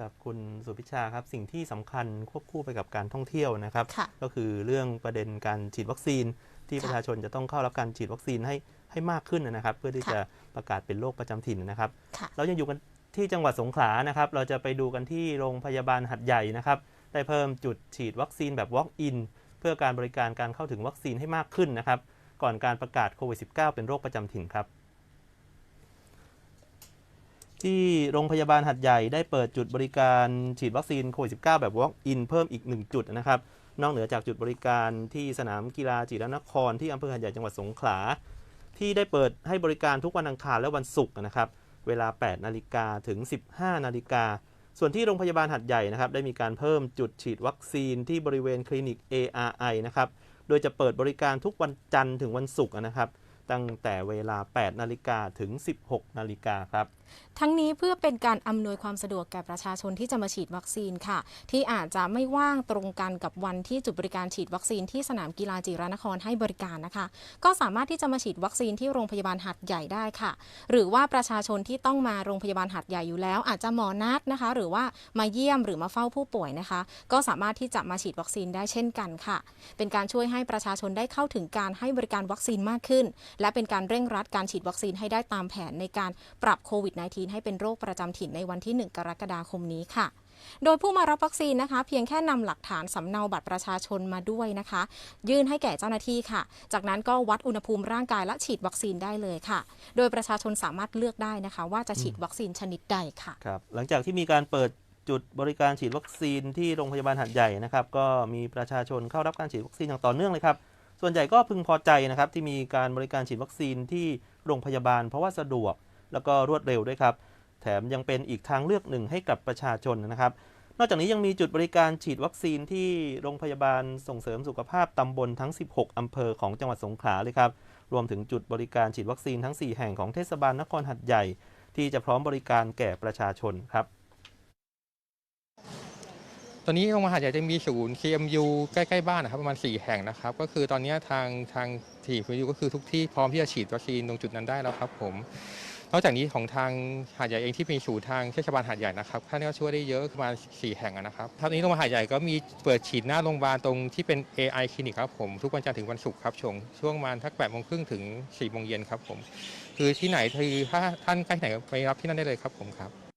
ครับคุณสุพิชาครับสิ่งที่สำคัญควบคู่ไปกับการท่องเที่ยวนะครับค่ะก็คือเรื่องประเด็นการฉีดวัคซีน ที่ค่ะประชาชนจะต้องเข้ารับการฉีดวัคซีนให้ให้มากขึ้นนะครับ เพื่อที่ค่ะจะประกาศเป็นโรคประจำถิ่นนะครับค่ะเรายังอยู่กันที่จังหวัดสงขลานะครับ เราจะไปดูกันที่โรงพยาบาลหัดใหญ่นะครับ ได้เพิ่มจุดฉีดวัคซีนแบบ Walk-in เพื่อการบริการการเข้าถึงวัคซีนให้มากขึ้นนะครับ ก่อนการประกาศโควิด -19 เป็นโรคประจำถิ่นครับ ที่โรงพยาบาลหัดใหญ่ได้เปิดจุดบริการฉีดวัคซีนโควิด -19 แบบ Walk-in เพิ่มอีก 1 จุดนะครับ นอกเหนือจากจุดบริการที่สนามกีฬาจิรนคร ที่อำเภอหัดใหญ่จังหวัดสงขลา ที่ได้เปิดให้บริการทุกวันอังคารและวันศุกร์นะครับ เวลา 8 นาฬิกาถึง 15 นาฬิกา ส่วนที่โรงพยาบาลหัดใหญ่นะครับได้มีการเพิ่มจุดฉีดวัคซีนที่บริเวณคลินิก ARI นะครับ โดยจะเปิดบริการทุกวันจันทร์ถึงวันศุกร์นะครับ ตั้งแต่เวลา 8 นาฬิกาถึง 16 นาฬิกาครับ ทั้งนี้เพื่อเป็นการอำนวยความสะดวกแก่ประชาชนที่จะมาฉีดวัคซีนค่ะ ที่อาจจะไม่ว่างตรงกันกับวันที่จุดบริการฉีดวัคซีนที่สนามกีฬาจิรานครให้บริการนะคะ ก็สามารถที่จะมาฉีดวัคซีนที่โรงพยาบาลหัดใหญ่ได้ค่ะ หรือว่าประชาชนที่ต้องมาโรงพยาบาลหัดใหญ่อยู่แล้ว อาจจะหมอนัดนะคะ หรือว่ามาเยี่ยมหรือมาเฝ้าผู้ป่วยนะคะ ก็สามารถที่จะมาฉีดวัคซีนได้เช่นกันค่ะ เป็นการช่วยให้ประชาชนได้เข้าถึงการให้บริการวัคซีนมากขึ้นและเป็นการเร่งรัดการฉีดวัคซีนให้ได้ตามแผนในการปรับโควิด -19 ให้เป็นโรคประจำถิ่นในวันที่ 1 กรกฎาคมนี้ค่ะโดยผู้มารับวัคซีนนะคะ เพียงแค่นำหลักฐานสำเนาบัตรประชาชนมาด้วยนะคะ ยื่นให้แก่เจ้าหน้าที่ค่ะ จากนั้นก็วัดอุณหภูมิร่างกายและฉีดวัคซีนได้เลยค่ะ โดยประชาชนสามารถเลือกได้นะคะ ว่าจะฉีดวัคซีนชนิดใดค่ะครับหลังจากที่มีการเปิดจุดบริการฉีดวัคซีนที่โรงพยาบาลหัดใหญ่นะครับก็มีประชาชนเข้ารับการฉีดวัคซีนอย่างต่อเนื่องเลยครับ ส่วนใหญ่ก็พึงพอใจนะครับที่มีการบริการฉีดวัคซีนที่โรงพยาบาล เพราะว่าสะดวกแล้วก็รวดเร็วด้วยครับ แถมยังเป็นอีกทางเลือกหนึ่งให้กับประชาชนนะครับ นอกจากนี้ยังมีจุดบริการฉีดวัคซีนที่โรงพยาบาลส่งเสริมสุขภาพตำบลทั้ง 16 อำเภอของจังหวัดสงขลาเลยครับ รวมถึงจุดบริการฉีดวัคซีนทั้ง 4 แห่งของเทศบาลนครหัดใหญ่ ที่จะพร้อมบริการแก่ประชาชนครับ อนนี้โรงพยาบาลหาดใหญ่จะมีศูนย์ CMU ใกล้ๆบ้านนะครับประมาณ 4 แห่งนะครับ ก็คือตอนนี้ทางทางทีม CMU ก็คือทุกที่พร้อมที่จะฉีดวัคซีนตรงจุดนั้นได้แล้วครับผมนอกจากนี้ของทางหาดใหญ่เองที่มีศูนย์ทางเทศบาลหาดใหญ่นะครับท่านก็ช่วยได้เยอะประมาณ4แห่งนะครับท่านนี้โรงพยาบาลหาดใหญ่ก็มีเปิดฉีดหน้าโรงพยาบาลตรงที่เป็น AI คลินิกครับผมทุกวันจันทร์ถึงวันศุกร์ครับช่วงช่วงประมาณทัก8โมงครึ่งถึง4โมงเย็นครับผมคือที่ไหนคือถ้าท่านใกล้ไหนไปรับที่นั่นได้เลยครับผมครับ